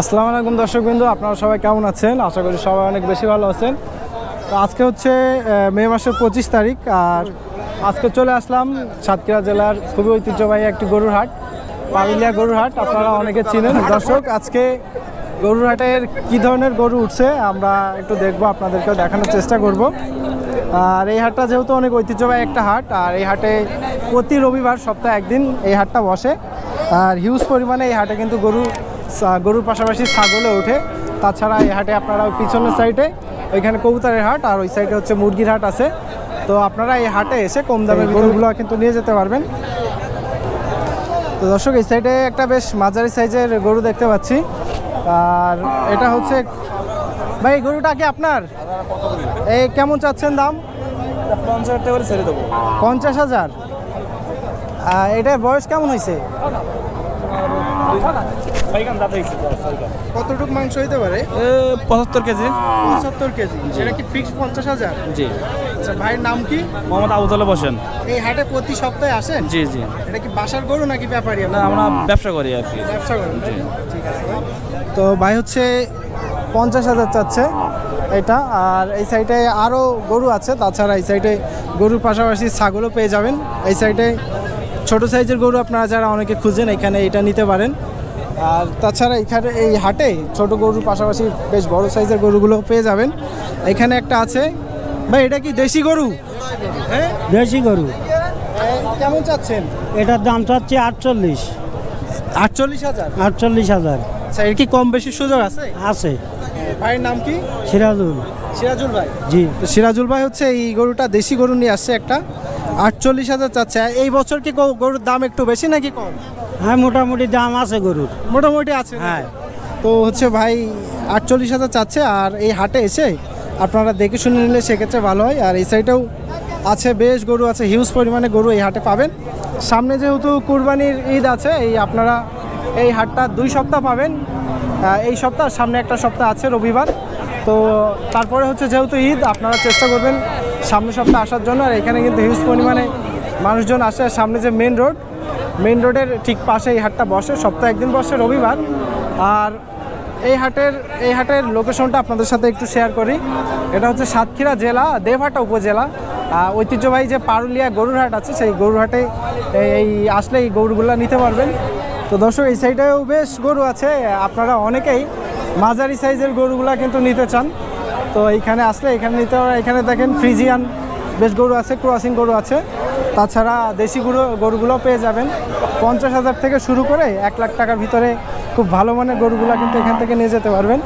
আসসালামু আলাইকুম দর্শক বিন্দু, আপনারা সবাই কেমন আছেন? আশা করি সবাই অনেক বেশি ভালো আছেন। তো আজকে হচ্ছে মে মাসের পঁচিশ তারিখ, আর আজকে চলে আসলাম সাতক্ষীরা জেলার খুবই ঐতিহ্যবাহী একটি গরুর হাট, পারুলিয়া গরুর হাট, আপনারা অনেকে চিনেন। দর্শক, আজকে গরুর হাটের কী ধরনের গরু উঠছে, আমরা একটু দেখব, আপনাদেরকেও দেখানোর চেষ্টা করব। আর এই হাটটা যেহেতু অনেক ঐতিহ্যবাহী একটা হাট, আর এই হাটে প্রতি রবিবার সপ্তাহে একদিন এই হাটটা বসে। আর হিউজ পরিমাণে এই হাটে কিন্তু গরু গরুর পাশাপাশি ছাগলও ওঠে। তাছাড়া এই হাটে আপনারা পিছনের সাইডে ওইখানে কবুতারের হাট আর ওই সাইডে হচ্ছে মুরগির হাট আছে। তো আপনারা এই হাটে এসে কম দামের গরুগুলো কিন্তু নিয়ে যেতে পারবেন। তো দর্শক এই সাইডে একটা বেশ মাঝারি সাইজের গরু দেখতে পাচ্ছি। আর এটা হচ্ছে ভাই এই গরুটা কি আপনার? এই কেমন চাচ্ছেন দাম? পঞ্চাশ হাজার। করে ছেড়ে দেবো পঞ্চাশ হাজার এটার বয়স কেমন হয়েছে কতটুকু মাংস হইতে পারে? পঁচাত্তর কেজি। পঁচাত্তর কেজি। সেটা কি ফিক্স পঞ্চাশ হাজার? জি। আচ্ছা ভাইয়ের নাম কি? মোহাম্মদ আবুতালা বসেন। এই হাটে প্রতি সপ্তাহে আসেন? জি জি। এটা কি বাসার গরু নাকি ব্যাপারী না আমরা ব্যবসা করি আর কি। ব্যবসা করেন তাই? ঠিক আছে ভাই। তো ভাই হচ্ছে পঞ্চাশ হাজার চাচ্ছে এটা। আর এই সাইডে আরও গরু আছে তাছাড়া এই সাইডে গরুর পাশাপাশি ছাগলও পেয়ে যাবেন। এই সাইডে ছোট সাইজের গরু আপনারা যারা অনেকে খুঁজেন এখানে এটা নিতে পারেন। আর তাছাড়া এখানে এই হাটে ছোট গরুর পাশাপাশি বেশ বড় সাইজের গরুগুলো পেয়ে যাবেন। এখানে একটা আছে। ভাই এটা কি দেশি গরু? হ্যাঁ? দেশি গরু। কেমন চাচ্ছেন? এটার দাম চাচ্ছে আটচল্লিশ। আটচল্লিশ হাজার? আটচল্লিশ হাজার। আচ্ছা এর কি কম বেশি সুযোগ আছে? আছে। ভাইয়ের নাম কি? সিরাজুল। সিরাজুল ভাই। জি। তো সিরাজুল ভাই হচ্ছে এই গরুটা দেশি গরু নিয়ে আসছে একটা। আটচল্লিশ হাজার চাচ্ছে। এই বছর কি গরুর দাম একটু বেশি নাকি কম? হ্যাঁ মোটামুটি দাম আছে গরুর। মোটামুটি আছে হ্যাঁ। তো হচ্ছে ভাই আটচল্লিশ হাজার চাচ্ছে আর এই হাটে এসে আপনারা দেখে শুনে নিলে সেক্ষেত্রে ভালো হয়। আর এই সাইডেও আছে বেশ গরু আছে হিউজ পরিমাণে গরু এই হাটে পাবেন। সামনে যেহেতু কুরবানির ঈদ আছে এই আপনারা এই হাটটা দুই সপ্তাহ পাবেন। এই সপ্তাহ সামনে একটা সপ্তাহ আছে রবিবার। তো তারপরে হচ্ছে যেহেতু ঈদ আপনারা চেষ্টা করবেন সামনের সপ্তাহে আসার জন্য। আর এখানে কিন্তু হিউজ পরিমাণে মানুষজন আসে আর সামনে যে মেন রোড মেন রোডের ঠিক পাশে এই হাটটা বসে, সপ্তাহে একদিন বসে রবিবার। আর এই হাটের এই হাটের লোকেশনটা আপনাদের সাথে একটু শেয়ার করি। এটা হচ্ছে সাতক্ষীরা জেলা দেবহাটা উপজেলা। ঐতিহ্যবাহী যে পারুলিয়া গরুর হাট আছে, সেই গরুর হাটে এই- আসলে এই গরুগুলো নিতে পারবেন। তো দর্শক, এই সাইডেও বেশ গরু আছে, আপনারা অনেকেই মাঝারি সাইজের গরুগুলা কিন্তু নিতে চান। তো এইখানে আসলে, এখানে নিতে, এখানে দেখেন ফ্রিজিয়ান বেশ গরু আছে, ক্রসিং গরু আছে। তাছাড়া দেশি গরু গরুগুলো পেয়ে যাবেন। পঞ্চাশ হাজার থেকে শুরু করে এক লাখ টাকার ভিতরে খুব ভালো মানের গরুগুলো কিন্তু এখান থেকে নিয়ে যেতে পারবেন।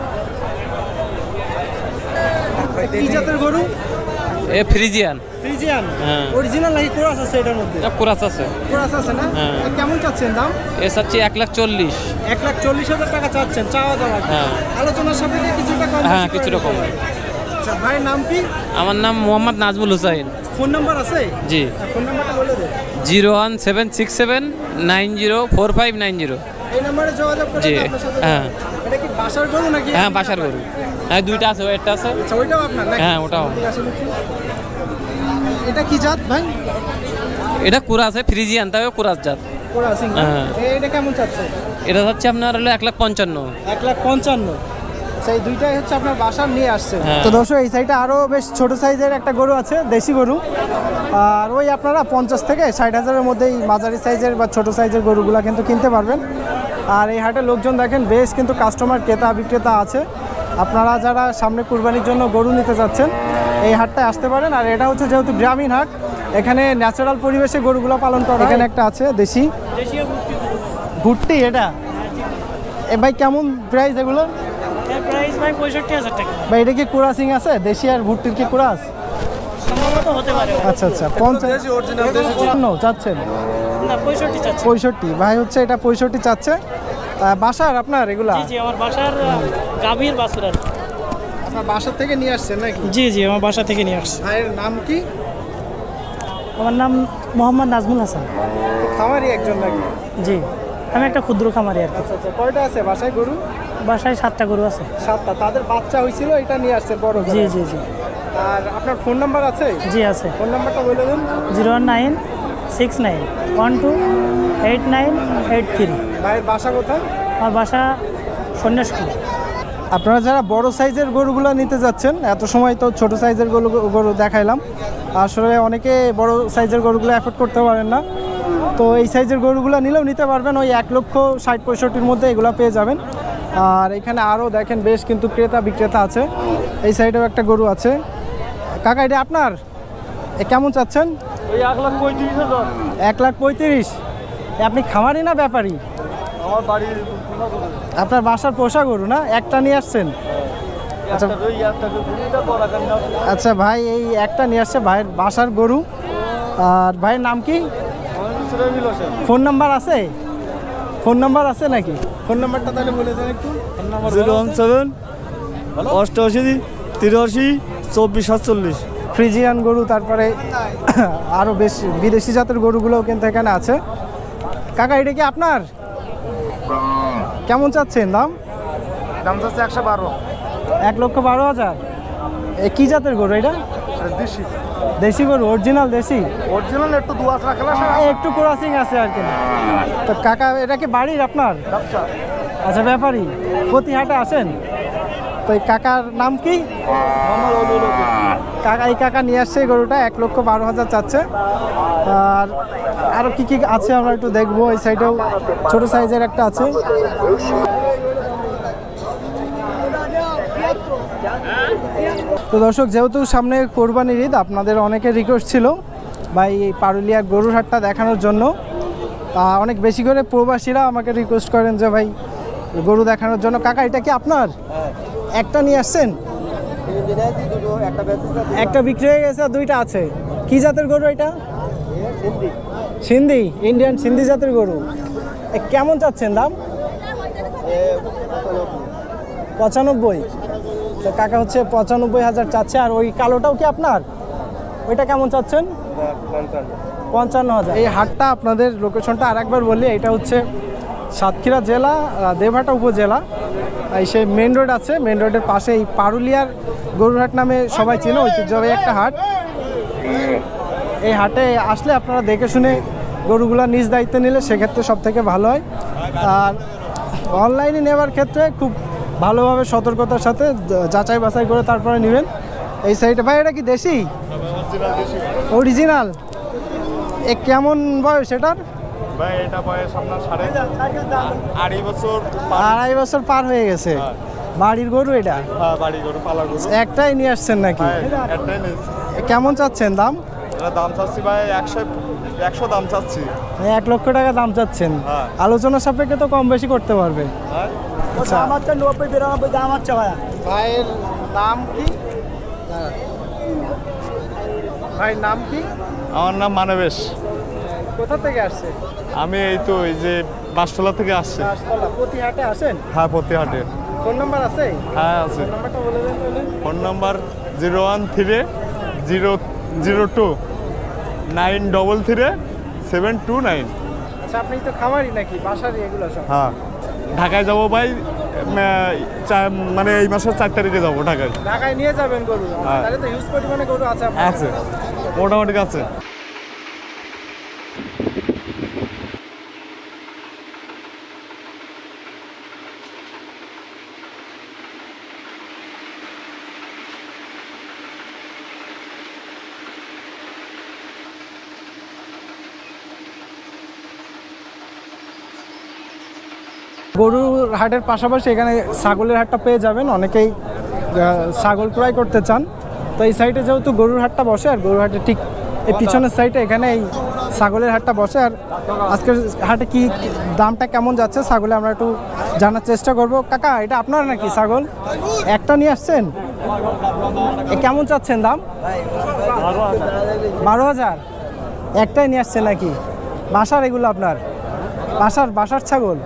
কি জাতের গরু? এ ফ্রিজিয়ান। ফ্রিজিয়ান? হ্যাঁ। অরিজিনাল নাকি ক্রস আছে এটার মধ্যে? কুরাস আছে। ক্রস আছে না? হ্যাঁ। কেমন চাচ্ছেন দাম? এ চাচ্ছি এক লাখ চল্লিশ। এক লাখ চল্লিশ হাজার টাকা চাচ্ছেন চাওয়া দাওয়া। হ্যাঁ। আলোচনার সাপেক্ষে কিছুটা কম হ্যাঁ, কিছুটা কম। আচ্ছা ভাইয়ের নাম কি? আমার নাম মোহাম্মদ নাজমুল হুসাইন। ফোন নাম্বার আছে? জি। ফোন নাম্বারটা বলে দে। Zero one seven six seven nine zero four five nine zero. এই নাম্বারে যোগাযোগ করে জি, হ্যাঁ। এটা কি বাসার গরু নাকি? হ্যাঁ বাসার গরু। হ্যাঁ দুইটা আছে ওয়েটটা আছে। আচ্ছা ওইটাও আপনার হ্যাঁ, ওটাও। আছে, একটু। এটা কি জাত ভাই? এটা কুরাস ফ্রিজিয়ান তবে কুরাস জাত। কোরা সিং হ্যাঁ। এটা কেমন চাচ্ছে? এটা হচ্ছে আপনার হলো এক লাখ পঞ্চান্ন। এক লাখ পঞ্চান্ন। সেই দুইটাই হচ্ছে আপনার বাসার নিয়ে আসছে। হ্যাঁ। তো দর্শক এই সাইডে আরও বেশ ছোট সাইজের একটা গরু আছে দেশি গরু। আর ওই আপনারা পঞ্চাশ থেকে ষাট হাজারের মধ্যেই মাঝারি সাইজের বা ছোট সাইজের গরুগুলো কিন্তু কিনতে পারবেন। আর এই হাটে লোকজন দেখেন বেশ কিন্তু কাস্টমার ক্রেতা বিক্রেতা আছে। আপনারা যারা সামনে কুরবানির জন্য গরু নিতে যাচ্ছেন এই হাটটায় আসতে পারেন। আর এটা হচ্ছে যেহেতু গ্রামীণ হাট এখানে ন্যাচারাল পরিবেশে গরুগুলো পালন করা এখানে একটা আছে দেশি। ভুট্টি। এটা? এ ভাই কেমন প্রাইস এগুলো? প্রাইস ভাই পঁয়ষট্টি হাজার টাকা। ভাই এটা কি কুরাসিং আছে? দেশি আর ভুট্টির কি কুরাস? সম্ভবত হতে পারে। আচ্ছা আচ্ছা চাচ্ছেন? না পঁয়ষট্টি চাচ্ছি পঁয়ষট্টি। ভাই হচ্ছে এটা পঁয়ষট্টি চাচ্ছে। আহ, বাসার আপনার এগুলা? জি জি আমার বাসার গাভীর বাছুর আর আপনার বাসার থেকে নিয়ে আসছেন নাকি? জি জি আমার বাসা থেকে নিয়ে আসছি। ভাইয়ের নাম কি? আমার নাম মোহাম্মদ নাজমুল হাসান। খামারি একজন নাকি? জি। আমি একটা ক্ষুদ্র খামারি আর কি। আচ্ছা আচ্ছা কয়টা আছে? বাসায় গরু? বাসায় সাতটা গরু আছে। সাতটা। তাদের বাচ্চা হয়েছিল এটা নিয়ে আসছে বড় জি জি জি। আর আপনার ফোন নাম্বার আছে? জি আছে। ফোন নাম্বারটা বলে দিন। Zero one nine six nine one two eight nine eight three. ভাইয়ের বাসা কোথায়? আমার বাসা সন্ন্যাসপুর। আপনারা যারা বড় সাইজের গরুগুলো নিতে যাচ্ছেন এত সময় তো ছোট সাইজের গরু গরু দেখাইলাম। আসলে অনেকে বড় সাইজের গরুগুলো অ্যাফোর্ড করতে পারেন না। তো এই সাইজের গরুগুলো নিলেও নিতে পারবেন ওই এক লক্ষ ষাট পঁয়ষট্টির মধ্যে এগুলো পেয়ে যাবেন। আর এখানে আরও দেখেন বেশ কিন্তু ক্রেতা বিক্রেতা আছে এই সাইডেও একটা গরু আছে। কাকা এটা আপনার? এ কেমন চাচ্ছেন? ওই এক লাখ পঁয়ত্রিশ আপনি খামারি না ব্যাপারী? আমার বাড়ির আপনার বাসার পোষা গরু না? একটা নিয়ে আসছেন? আচ্ছা। আচ্ছা ভাই এই একটা নিয়ে আসছে ভাইয়ের বাসার গরু। আর ভাইয়ের নাম কি? ফোন নাম্বার আছে? ফোন নাম্বার আছে নাকি? ফোন নাম্বারটা তাহলে বলে দেন একটু। Phone number zero one seven অষ্টআশি তিরাশি চব্বিশ সাতচল্লিশ। ফ্রিজিয়ান গরু তারপরে আরও বেশ বিদেশি জাতের গরুগুলোও কিন্তু এখানে আছে। কাকা এটা কি আপনার? কেমন চাচ্ছেন দাম? দাম চাচ্ছে একশো বারো। এক লক্ষ বারো হাজার। এ কি জাতের গরু এটা দেশি। দেশি গরু অরিজিনাল দেশি? অরিজিনাল একটু দু হাজার খেলা একটু ক্রসিং আছে আর কি। তো কাকা এটা কি বাড়ির আপনার? আচ্ছা ব্যাপারই প্রতি হাটে আসেন? তো এই কাকার নাম কি? কাকা এই কাকা নিয়ে আসছে গরুটা এক লক্ষ বারো হাজার চাচ্ছে। আর আরও কি কি আছে আমরা একটু দেখব এই সাইডেও ছোট সাইজের একটা আছে। তো দর্শক যেহেতু সামনে কোরবানির ঈদ আপনাদের অনেকের রিকোয়েস্ট ছিল ভাই এই পারুলিয়া গরুর হাটটা দেখানোর জন্য। আহ, অনেক বেশি করে প্রবাসীরা আমাকে রিকোয়েস্ট করেন যে ভাই গরু দেখানোর জন্য। কাকা এটা কি আপনার? একটা নিয়ে আসছেন? একটা বিক্রি হয়ে গেছে আর দুইটা আছে। কি জাতের গরু এটা? সিন্ধি। ইন্ডিয়ান সিন্ধি জাতের গরু। এ, কেমন চাচ্ছেন দাম? পঁচানব্বই। তো কাকা হচ্ছে পঁচানব্বই হাজার চাচ্ছে। আর ওই কালোটাও কি আপনার? ওইটা কেমন চাচ্ছেন? পঞ্চান্ন। হাজার। এই হাটটা আপনাদের লোকেশনটা আরেকবার বলি এটা হচ্ছে সাতক্ষীরা জেলা দেবহাটা উপজেলা। এই সেই মেন রোড আছে মেন রোডের পাশে এই পারুলিয়ার গরুরহাট নামে সবাই চেনে ঐতিহ্যবাহী একটা হাট। এই হাটে আসলে আপনারা দেখে শুনে গরুগুলা নিজ দায়িত্বে নিলে সেক্ষেত্রে সব থেকে ভালো হয়। আর অনলাইনে নেওয়ার ক্ষেত্রে খুব ভালোভাবে সতর্কতার সাথে যাচাই বাছাই করে তারপরে নেবেন। এই সাইডে ভাই এটা কি দেশি? অরিজিনাল এ কেমন বয়স এটার? আড়াই বছর আড়াই বছর পার হয়ে গেছে। বাড়ির গরু এটা? হ্যাঁ, গরু পালা গরু। একটাই নিয়ে আসছেন নাকি? কেমন চাচ্ছেন দাম? দাম চাচ্ছি ভাই একশো একশো দাম চাচ্ছি। এক লক্ষ টাকা দাম চাচ্ছেন। হ্যাঁ। আলোচনা সাপেক্ষে তো কম বেশি করতে পারবে। হ্যাঁ। আচ্ছা। আমার তো নব্বই বিরানব্বই দাম হচ্ছে ভাইয়া। ভাইয়ের নাম কি? ভাই নাম কি? আমার নাম মানবেশ। কোথা থেকে আসছে? আমি এই তো এই যে বাসতলা থেকে আসছি। দাসতলা প্রতি হাটে আসেন? হ্যাঁ প্রতিহাটে। ফোন নাম্বার আছে? হ্যাঁ আছে। ফোন নাম্বারটা বলে দেন তাহলে। Phone number zero one three zero zero two nine double three seven two nine. আচ্ছা আপনি তো খামারি নাকি? বাসারই এগুলো সব? হ্যাঁ। ঢাকায় যাব ভাই মানে এই মাসের চার তারিখে যাব ঢাকায়। ঢাকায় নিয়ে যাবেন গরু। হ্যাঁ। তাহলে তো হিউজ পরিমাণে গরু আছে আছে। মোটামুটি আছে। গরুর হাটের পাশাপাশি এখানে ছাগলের হাটটা পেয়ে যাবেন। অনেকেই ছাগল ক্রয় করতে চান। তো এই সাইডে যেহেতু গরুর হাটটা বসে, আর গরুর হাটে ঠিক এই পিছনের সাইডে এখানে এই ছাগলের হাটটা বসে। আর আজকের হাটে কি দামটা কেমন যাচ্ছে ছাগলে আমরা একটু জানার চেষ্টা করব। কাকা, এটা আপনার নাকি ছাগল? একটা নিয়ে আসছেন? কেমন চাচ্ছেন দাম? বারো হাজার। একটাই নিয়ে আসছেন নাকি? বাসার এগুলো আপনার? বাসার বাসার ছাগল?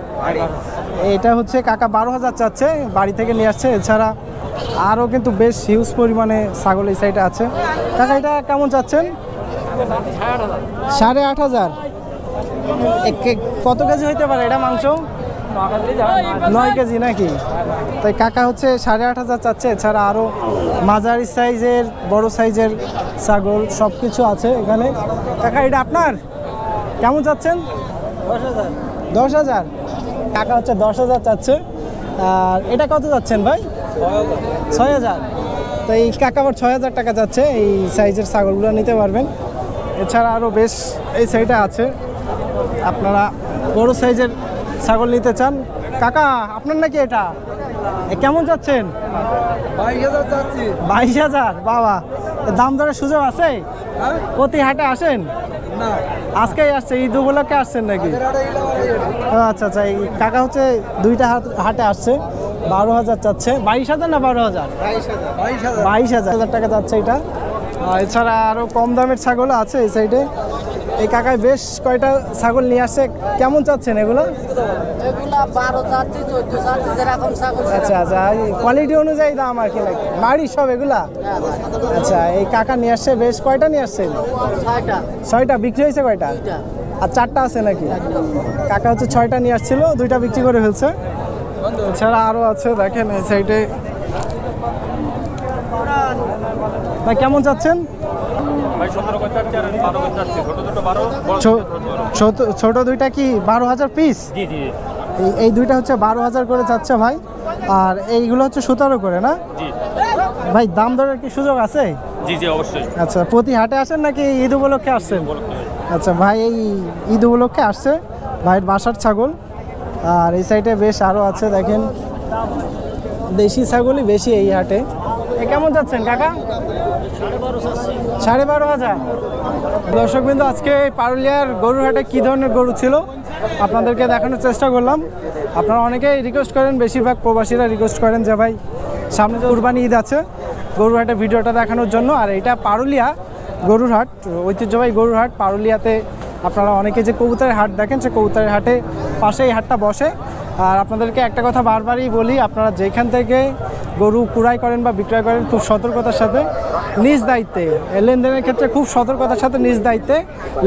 এটা হচ্ছে কাকা বারো হাজার চাচ্ছে, বাড়ি থেকে নিয়ে আসছে। এছাড়া আরও কিন্তু বেশ হিউজ পরিমাণে ছাগল এই সাইডে আছে। কাকা, এটা কেমন চাচ্ছেন? সাড়ে আট হাজার। কত কেজি হইতে পারে এটা মাংস? নয় কেজি নাকি? তাই কাকা হচ্ছে সাড়ে আট হাজার চাচ্ছে। এছাড়া আরও মাঝারি সাইজের, বড় সাইজের ছাগল সব কিছু আছে এখানে। কাকা, এটা আপনার? কেমন চাচ্ছেন? দশ হাজার? কাকা হচ্ছে দশ হাজার চাচ্ছে। আর এটা কত যাচ্ছেন ভাই? ছয় হাজার। তো এই কাকা আবার ছয় হাজার টাকা যাচ্ছে এই সাইজের ছাগলগুলো নিতে পারবেন। এছাড়া আরও বেশ এই সাইডে আছে। আপনারা বড় সাইজের ছাগল নিতে চান। কাকা আপনার নাকি এটা? কেমন যাচ্ছেন? বাইশ হাজার বাবা। দাম দরের সুযোগ আছে? প্রতি হাটে আসেন? আজকেই আসছে, ঈদ উপলক্ষে আসছেন নাকি? আচ্ছা আচ্ছা এই কাকা হচ্ছে দুইটা হাট আসছে, বারো হাজার চাচ্ছে। বাইশ হাজার না বারো হাজার? বাইশ হাজার। বাইশ হাজার টাকা যাচ্ছে এটা। এছাড়া আরও কম দামের ছাগল আছে এই সাইডে এই কাকায় বেশ কয়টা ছাগল নিয়ে আসছে? কেমন চাচ্ছেন এগুলো? আচ্ছা আচ্ছা কোয়ালিটি অনুযায়ী দাম আর কি লাগে? বাড়ির সব এগুলা? আচ্ছা এই কাকা নিয়ে আসছে বেশ কয়টা নিয়ে আসছেন ছয়টা। বিক্রি হয়েছে কয়টা? আর চারটা আছে নাকি? কাকা হচ্ছে ছয়টা নিয়ে আসছিল দুইটা বিক্রি করে ফেলছে। এছাড়া আরও আছে দেখেন এই সাইডে ভাই কেমন চাচ্ছেন? ছোট ছোট দুইটা কি বারো হাজার পিস এই এই দুইটা হচ্ছে বারো হাজার করে চাচ্ছে ভাই। আর এইগুলো হচ্ছে সতেরো করে না? ভাই দাম দরের কি সুযোগ আছে? জি জি অবশ্যই। আচ্ছা প্রতি হাটে আসেন নাকি ঈদ উপলক্ষে আসছেন? আচ্ছা ভাই এই ঈদ উপলক্ষে আসছে। ভাইয়ের বাসার ছাগল। আর এই সাইডে বেশ আরও আছে দেখেন। দেশি ছাগলই বেশি এই হাটে। কেমন যাচ্ছেন কাকা? সাড়ে বারো হাজার। দর্শক বিন্দু আজকে পারুলিয়ার গরুর হাটে কী ধরনের গরু ছিল? আপনাদেরকে দেখানোর চেষ্টা করলাম। আপনারা অনেকেই রিকোয়েস্ট করেন, বেশিরভাগ প্রবাসীরা রিকোয়েস্ট করেন যে, ভাই, সামনে যে কুরবানি ঈদ আছে, গরুর হাটে ভিডিওটা দেখানোর জন্য। আর এটা পারুলিয়া গরুর হাট, ঐতিহ্যবাহী গরুর হাট। পারুলিয়াতে আপনারা অনেকে যে কবুতরের হাট দেখেন, সে কবুতরের হাটে পাশে এই হাটটা বসে। আর আপনাদেরকে একটা কথা বারবারই বলি, আপনারা যেখান থেকে গরু কুড়াই করেন বা বিক্রয় করেন, খুব সতর্কতার সাথে নিজ দায়িত্বে। লেনদেনের ক্ষেত্রে খুব সতর্কতার সাথে নিজ দায়িত্বে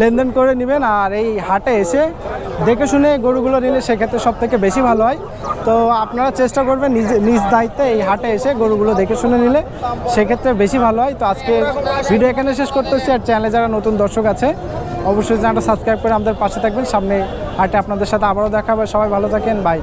লেনদেন করে নেবেন আর এই হাটে এসে দেখে শুনে গরুগুলো নিলে সেক্ষেত্রে সব থেকে বেশি ভালো হয়। তো আপনারা চেষ্টা করবেন নিজে, নিজ দায়িত্বে এই হাটে এসে গরুগুলো দেখে শুনে নিলে সেক্ষেত্রে বেশি ভালো হয়। তো আজকে ভিডিও এখানে শেষ করতেছি আর চ্যানেলে যারা নতুন দর্শক আছে, অবশ্যই চ্যানেলটা সাবস্ক্রাইব করে আমাদের পাশে থাকবেন। সামনে হাটে আপনাদের সাথে আবারও দেখা হবে সবাই ভালো থাকেন। বাই।